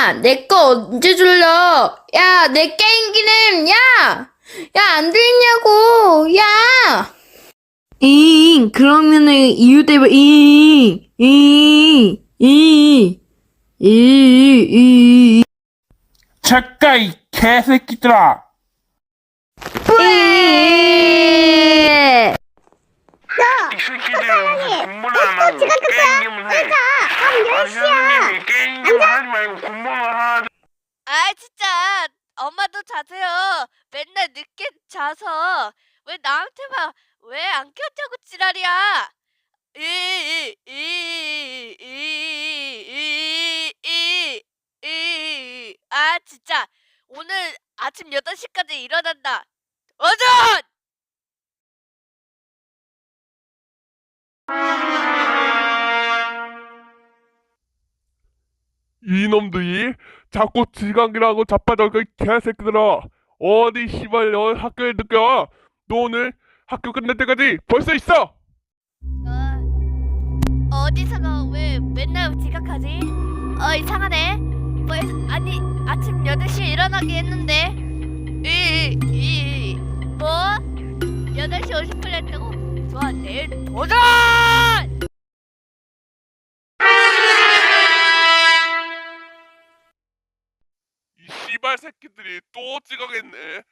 야, 내 거 언제 줄려? 야, 내 게임기는, 야! 야, 안 들리냐고! 야! 잉, 그러면은 이유 때문에 잉, 잉, 잉, 이, 이, 작가 이 개새끼들아! 에이 새끼들은 무슨 공부를 안 하고 게임을 해 아니 선생님이 게임 좀 하지 말고 공부만 하라 아 진짜 엄마도 자세요. 맨날 늦게 자서 왜 나한테만 왜안 켜자고 지랄이야? 이이 이 이 이 이 이 아 진짜 오늘 아침 8시까지 일어난다. 어전! 이놈들이 자꾸 지각이라고 자빠져서 개새끼들아 어디 씨발 너 학교에 늦게 와? 너 오늘 학교 끝날 때까지 벌써 있어 어, 어디서가 왜 맨날 지각하지? 어 이상하네. 뭐 아니 아침 8시에 일어나기 했는데 이이 뭐 8시 50분 했다고? 좋아 내일 도전! 새끼들이 또 지각했네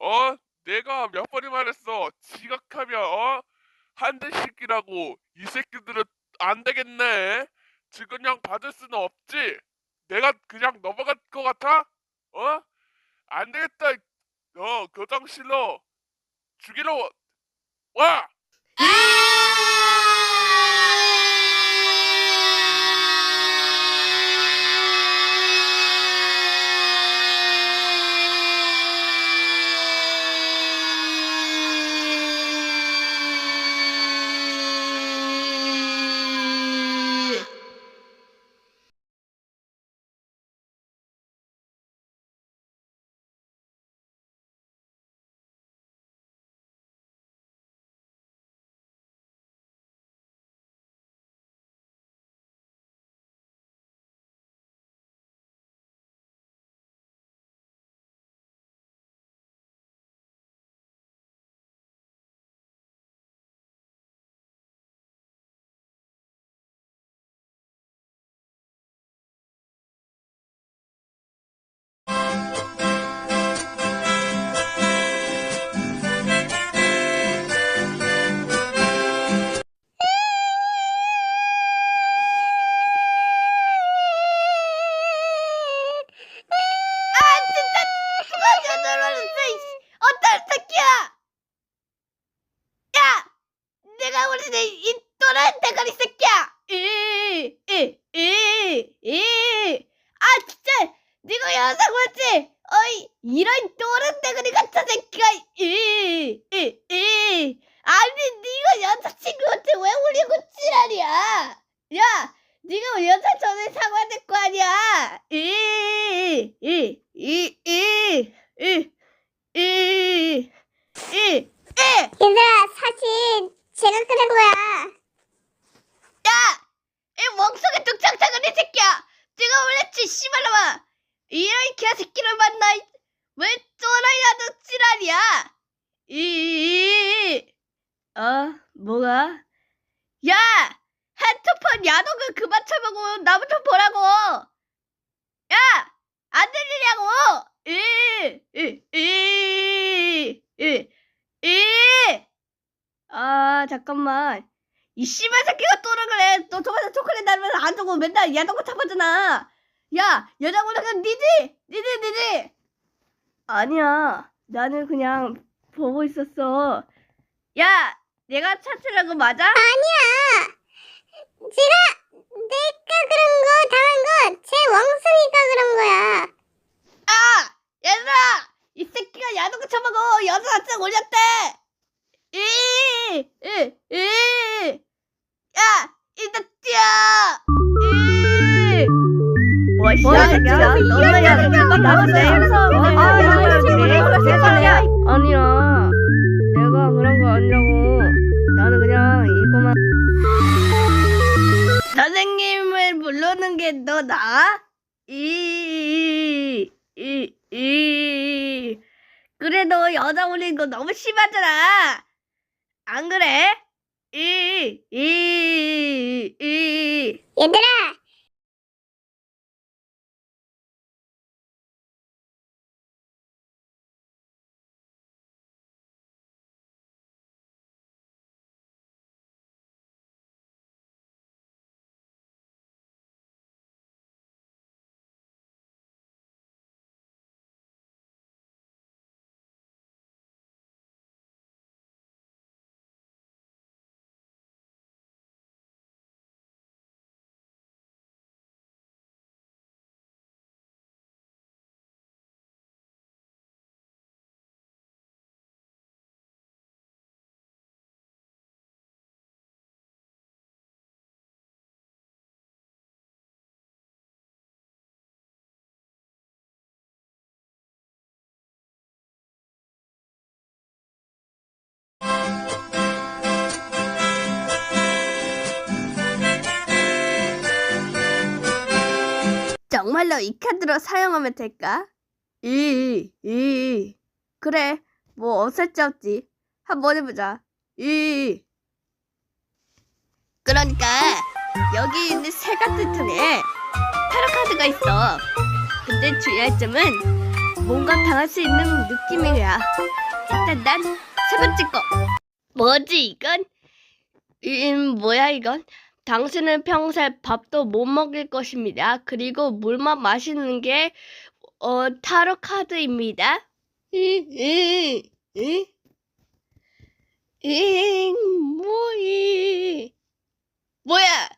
어? 내가 몇 번이 말했어 지각하면 어? 한 대씩 이라고 이 새끼들은 안 되겠네 지근양 받을 수는 없지 내가 그냥 넘어갈 것 같아? 어? 안 되겠다 어 교장실로 죽이러 와! 누 아 잠깐만 이 씨발 새끼가 또를 그래. 너 저번에 초콜릿 나르면서 안 주고 맨날 야동거 타보잖아. 야, 여자보다는 니지? 니지, 니지? 아니야. 나는 그냥 보고 있었어. 야, 내가 찾으라고 맞아? 아니야. 제가, 내가 그런 거 당한 건 제 원숭이가 그런 거야. 아! 얘들아! 이 새끼가 야동거 쳐먹어. 여자 한장 올렸대! 야, 일단 뛰어. 와, 시작이야. 너는 야, 나가네. 아, 이거 세상이야. 아니야. 내가 그런 거 아니라고. 나는 그냥 이거만. 선생님을 부르는 게 너 나? 이, 이, 이, 이. 그래도 여자 올린 거 너무 심하잖아. 안 그래? 이, 이, 이. 얘들아 정말로 이 카드로 사용하면 될까? 이, 이. 그래, 뭐 어쩔 수 없지. 한번 해보자. 이. 그러니까 여기 있는 새 같은 틈에 타로 카드가 있어. 근데 주의할 점은 뭔가 당할 수 있는 느낌이야. 일단 난 세 번째 거. 뭐지 이건? 음, 뭐야 이건? 당신은 평생 밥도 못 먹을 것입니다. 그리고 물만 마시는 게 어, 타로 카드입니다. 응, 뭐이? 뭐야?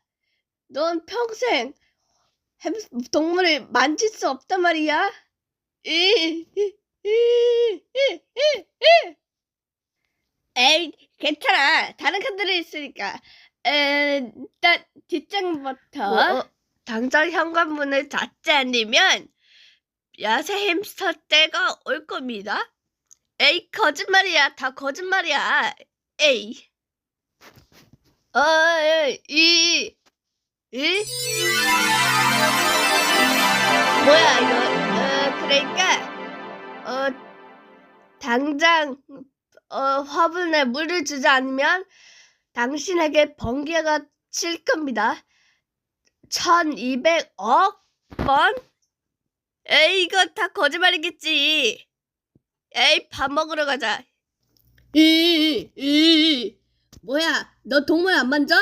넌 평생 햄 동물을 만질 수 없단 말이야? 에이, 괜찮아. 다른 카드를 있으니까. 에, 일단 뒷장부터 당장 현관문을 닫지 않으면 야생 햄스터 때가 올 겁니다. 에이 거짓말이야 다 거짓말이야. 에이 어, 어이 이? 뭐야 이거 어 그러니까 어 당장 어 화분에 물을 주지 않으면 당신에게 번개가 칠 겁니다. 1200억 번? 에이, 이거 다 거짓말이겠지. 에이, 밥 먹으러 가자. 이, 이, 뭐야, 너 동물 안 만져?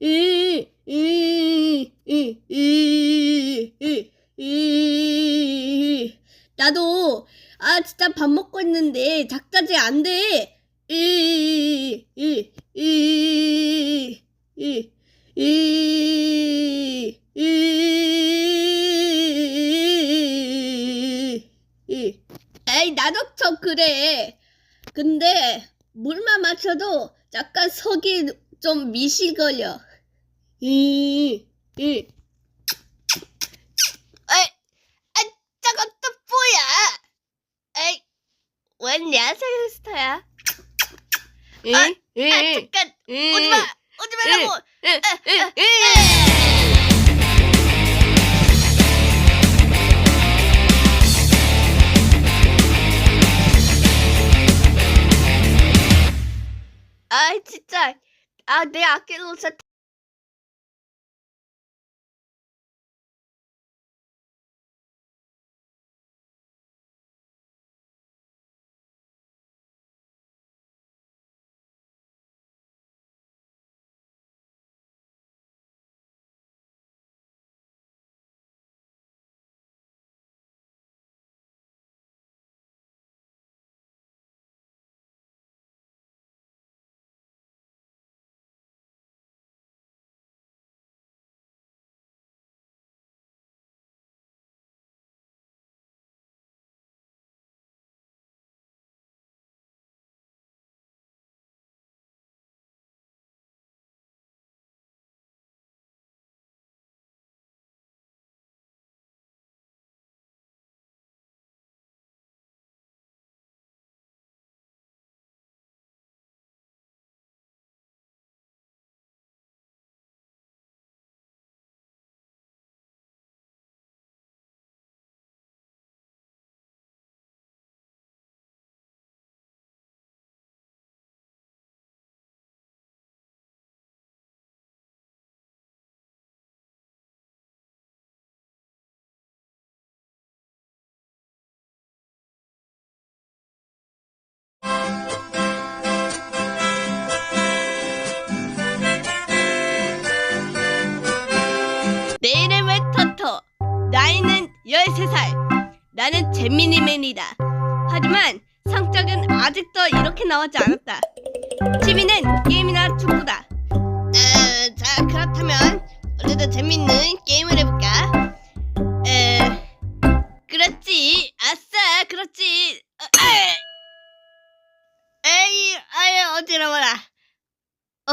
이, 이, 이, 이, 이, 이, 나도, 아, 진짜 밥 먹고 있는데, 작가지 안 돼. 이, 이, 이, 이, 이, 이, 이. 에이, 나도 좀 그래. 근데, 물만 마셔도 약간 속이 좀 미실거려. 이, 이. 에이, 아, 또 뭐야? 에이, 웬 야생 스타야? 아, 아, 잠깐, 오지 마! 오지 말라고! 아, 진짜. 아, 내 아끼는 옷 을 나는 재미니맨이다. 하지만 성적은 아직도 이렇게 나오지 않았다. 취미는 게임이나 축구다. 어, 자 그렇다면 오늘도 재밌는 게임을 해볼까? 에, 그렇지. 아싸, 그렇지. 어. 에이, 아이 어지러워라. 어,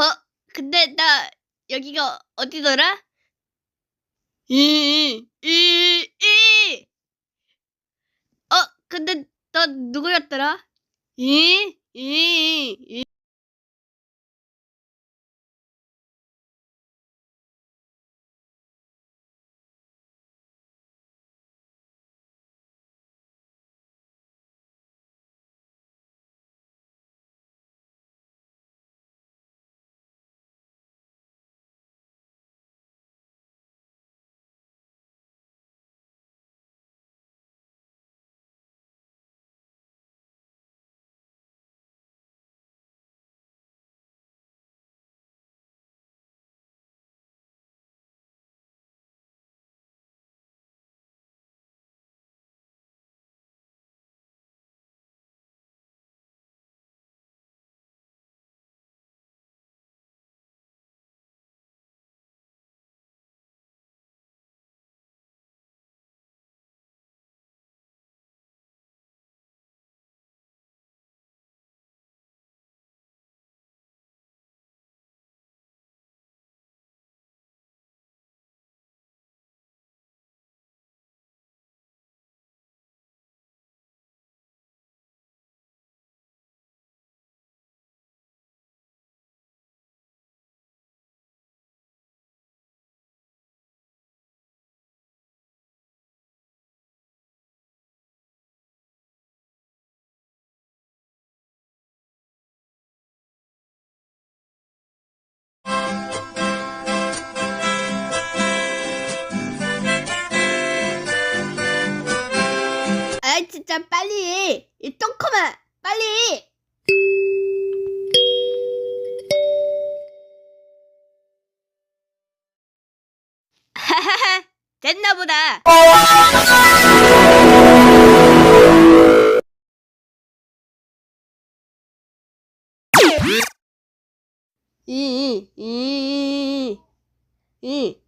근데 나 여기가 어디더라? 이, 이, 이. 어, 근데 너 누구였더라? 이, 이, 이. 이, 이, 이.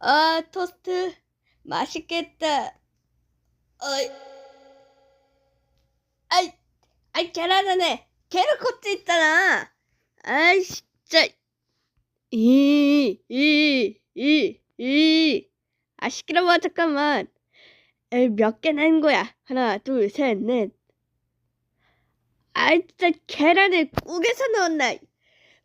아, 토스트 맛있겠다. 어이. 아이, 아이, 계란 안에 계란 껍질 있잖아. 아이, 진짜. 이, 이, 이, 이. 아, 시끄러워, 잠깐만. 에이, 몇 개나 한 거야? 하나, 둘, 셋, 넷. 아이, 진짜 계란을 국에서 넣었나?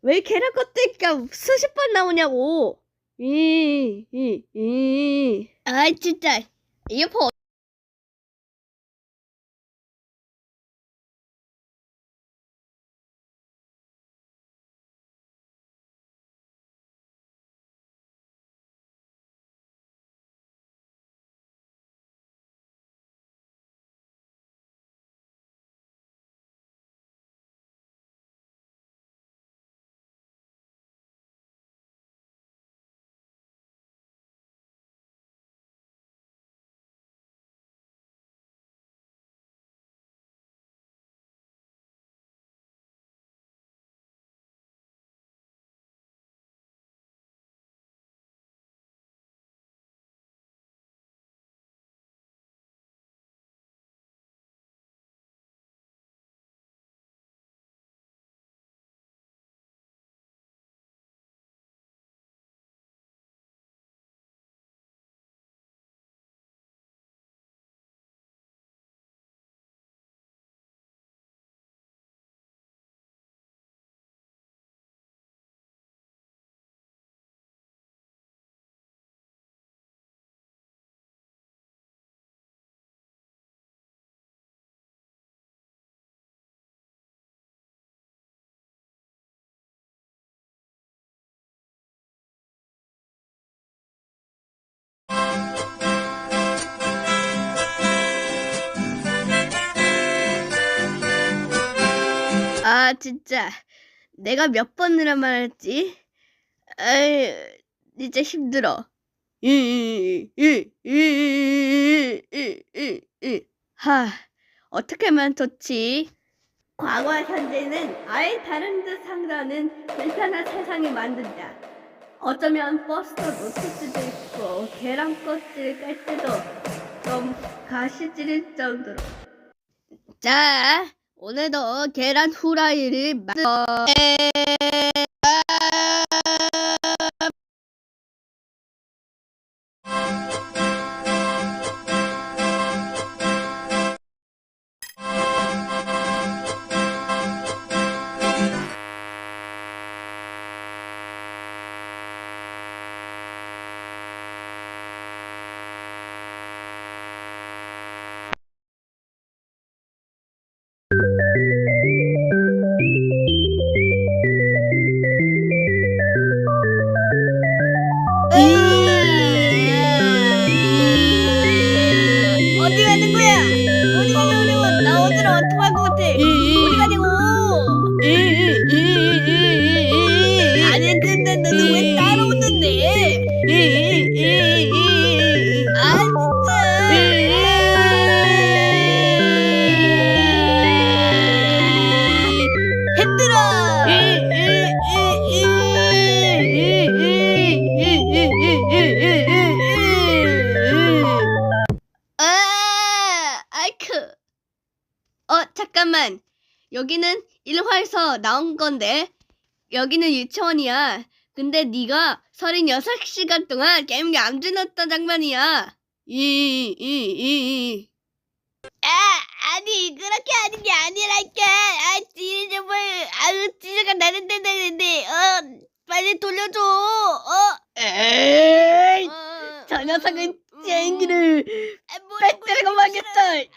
왜 계란 껍질가 수십 번 나오냐고. 이, 이, 이. 아이, 진짜. 이어폰 아, 진짜. 내가 몇 번이나 말했지? 아이, 진짜 힘들어. 하, 어떻게 하면 좋지? 과거와 현재는 아예 다른 듯 상다는 불편한 세상이 만든다. 어쩌면 버스도 놓칠 수도 있고 계란 껍질 깔 때도 좀 가시 찌를 정도로. 자, 오늘도 계란 후라이를 만들어. 잠깐만. 여기는 일화에서 나온 건데 여기는 유치원이야. 근데 네가 36시간 동안 게임기 안 지났던 장면이야. 이, 이, 이, 이. 아, 아니 그렇게 하는 게 아니라니까. 아, 진짜 정말 아유 진짜가 나는데 나는데 어 빨리 돌려줘. 어. 에이, 어, 저 녀석은 음, 아, 뭐라고 빼뜨리고 해주시라. 말겠다.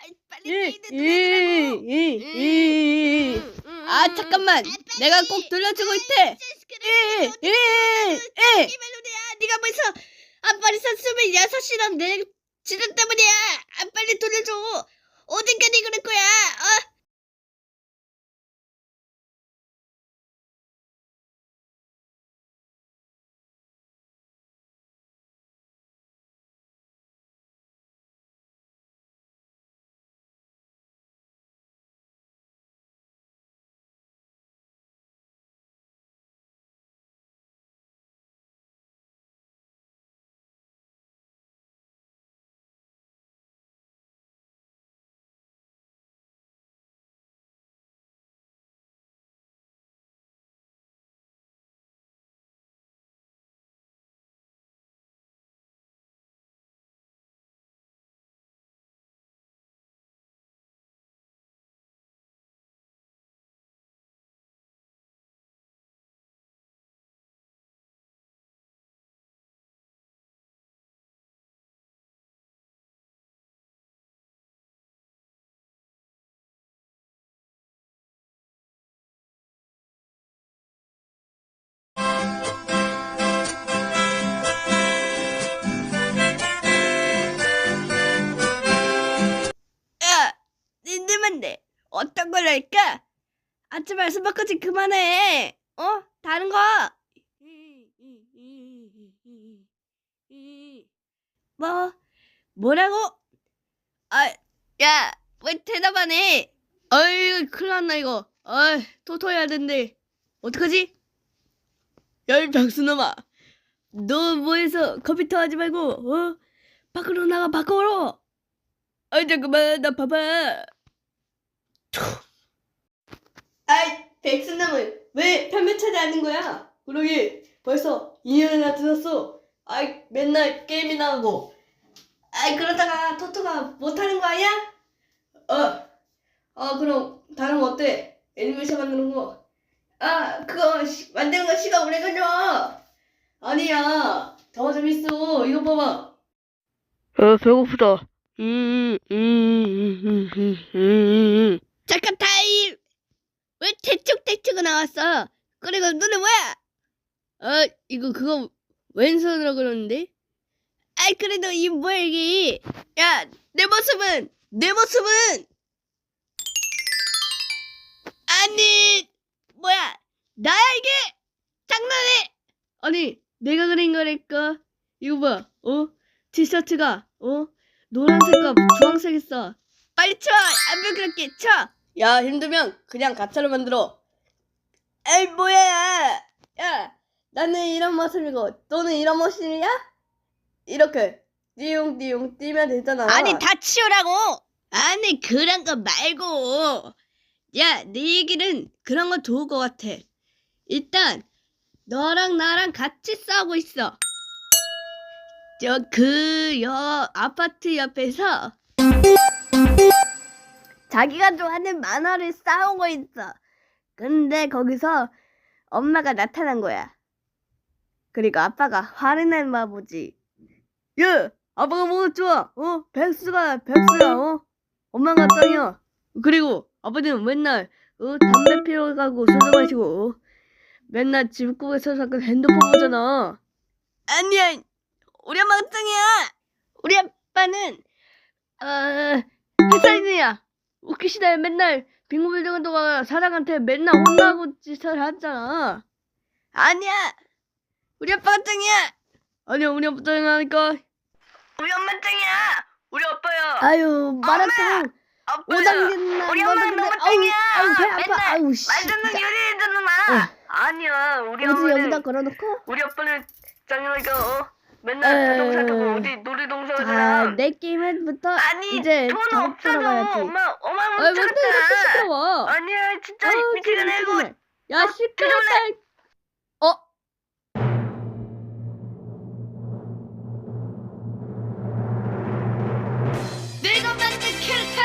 빨리 게임을 돌려주라고. 음, 음, 아 음, 잠깐만, 음. 아, 내가. 꼭 돌려주고 아이, 있대. 자식들아, 어디 에에에 이 멜로디야. 네가 벌써 안 빨리 샀으면 여섯 시간 내 지난 때문이야. 안 빨리 돌려줘. 어딘까지 그럴 거야. 어? 어떤 걸 할까? 아침 말씀 바꾸지 그만해. 어? 다른 거. 뭐? 뭐라고? 아, 야, 왜 대답 안 해? 어이, 큰일 났나 이거. 어이, 토토 해야 된대. 어떡하지? 야, 이 병수놈아. 너 뭐해서 컴퓨터 하지 말고, 어? 밖으로 나가, 밖으로! 아이 잠깐만 나 봐봐 아이 백순남은 왜 편매차지 않는 거야? 그러게 벌써 2년이나 들었어 아이 맨날 게임이나 하고. 아이 그러다가 토토가 못하는 거 아니야? 어, 어 그럼 다른 거 어때? 애니메이션 만드는 거? 아, 그거 시- 만드는 거 시간 오래 걸려. 아니야. 더 재밌어. 이거 봐봐. 아 배고프다. 음, 음, 음, 음, 음, 음. 잠깐 타임! 왜 대충대충 나왔어? 그리고 너는 뭐야? 아, 이거 그거 왼손으로 그러는데? 아이, 그래도 이 뭐야, 이게. 야, 내 모습은, 내 모습은! 아니, 뭐야, 나야, 이게! 장난해! 아니, 내가 그린 거랄까? 이거 봐. 어? 티셔츠가 어? 노란색과 주황색 있어. 빨리 쳐! 안 그렇게 쳐! 야 힘들면 그냥 가차로 만들어. 에이 뭐야? 야 나는 이런 모습이고 너는 이런 모습이야? 이렇게 띠용띠용 뛰면 되잖아. 아니 다 치우라고. 아니 그런 거 말고 야 네 얘기는 그런 거 좋을 것 같아 일단 너랑 나랑 같이 싸우고 있어 저 그 여 아파트 옆에서 자기가 좋아하는 만화를 싸우고 있어 근데 거기서 엄마가 나타난 거야 그리고 아빠가 화를 낸마 보지 야 아빠가 뭐가 좋아 어 백수가 백수야 어 엄마가 짱이야. 그리고 아버지는 맨날 어, 담배 피러 가고 술 마시고 어, 맨날 집구에서 자꾸 핸드폰 보잖아. 아니야, 우리 엄마가 짱이야. 우리 아빠는 어 회사인이야. 웃기시다 맨날 빙고빌딩 동안 사장한테 맨날 혼나고 짓을 하잖아. 아니야, 우리 아빠가 짱이야. 아니야, 우리 아빠 짱이라니까. 우리 엄마 짱이야. 우리 아빠야. 아유 마라탕 오당겼나 우리 엄마는 너무 짱이야. 아우 배 아파 맨날 아우 씨말 듣는 진짜. 요리해주는아. 아니야 우리 엄마는 여기다 걸어놓고? 우리 아빠는 짱이니까 어 맨날 에이. 자동차 타고 어디 놀이동산 자, 가잖아 내 게임부터 아니 이제 돈 없어서. 엄마 엄마 못 이렇게 찾았잖아. 시끄러워? 아니야 진짜 아우, 미치겠네 이거 시끄러워. 야, 시끄럽다. 어? 내가 만든 캐릭터